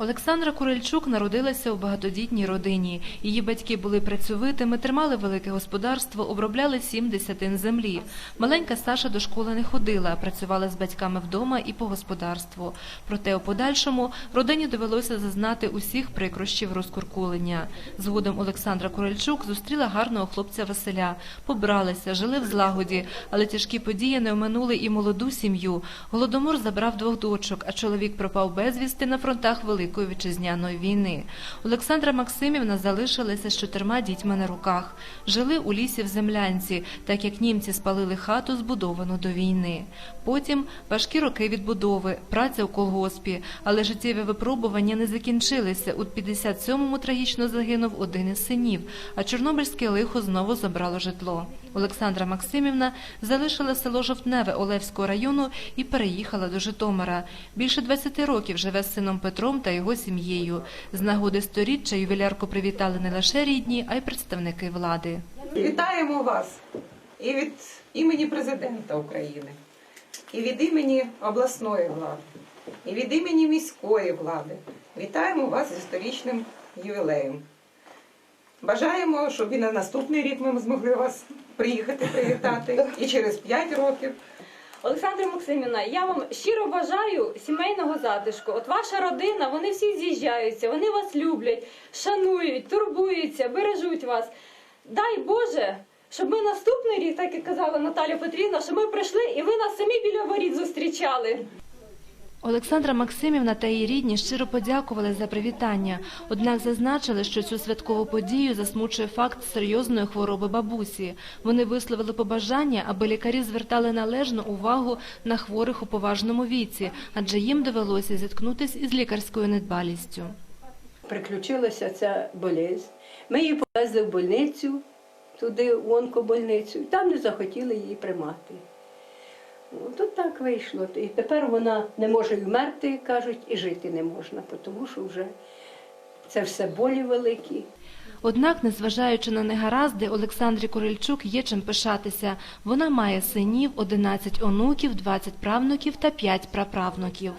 Олександра Курильчук народилася у багатодітній родині. Її батьки були працьовитими, тримали велике господарство, обробляли сім десятин землі. Маленька Саша до школи не ходила, працювала з батьками вдома і по господарству. Проте у подальшому родині довелося зазнати усіх прикрощів розкуркулення. Згодом Олександра Курильчук зустріла гарного хлопця Василя. Побралися, жили в злагоді, але тяжкі події не оминули і молоду сім'ю. Голодомор забрав двох дочок, а чоловік пропав безвісти на фронтах Великої вітчизняної війни. Олександра Максимівна залишилася з чотирма дітьми на руках. Жили у лісі в землянці, так як німці спалили хату, збудовану до війни. Потім важкі роки відбудови, праця у колгоспі, але життєві випробування не закінчилися. У 57-му трагічно загинув один із синів, а Чорнобильське лихо знову забрало житло. Олександра Максимівна залишила село Жовтневе Олевського району і переїхала до Житомира. Більше 20 років живе з сином Петром та його сім'єю. З нагоди сторіччя ювілярку привітали не лише рідні, а й представники влади. Вітаємо вас і від імені президента України, і від імені обласної влади, і від імені міської влади. Вітаємо вас з історичним ювілеєм. Бажаємо, щоб і на наступний рік ми змогли вас приїхати привітати, і через 5 років. Олександра Максимівна, я вам щиро бажаю сімейного затишку. От ваша родина, вони всі з'їжджаються, вони вас люблять, шанують, турбуються, бережуть вас. Дай Боже, щоб ми наступний рік, так як казала Наталя Петрівна, щоб ми прийшли і ви нас самі біля воріт зустрічали. Олександра Максимівна та її рідні щиро подякували за привітання, однак зазначили, що цю святкову подію засмучує факт серйозної хвороби бабусі. Вони висловили побажання, аби лікарі звертали належну увагу на хворих у поважному віці, адже їм довелося зіткнутися із лікарською недбалістю. приключилася ця болезнь. Ми її повезли в больницю, туди, в онкобольницю, і там не захотіли її приймати. От от так вийшло. І тепер вона не може вмерти, кажуть, і жити не можна, тому що вже це все болі великі. Однак, незважаючи на негаразди, Олександрі Корильчук є чим пишатися. Вона має синів, 11 онуків, 20 правнуків та 5 праправнуків.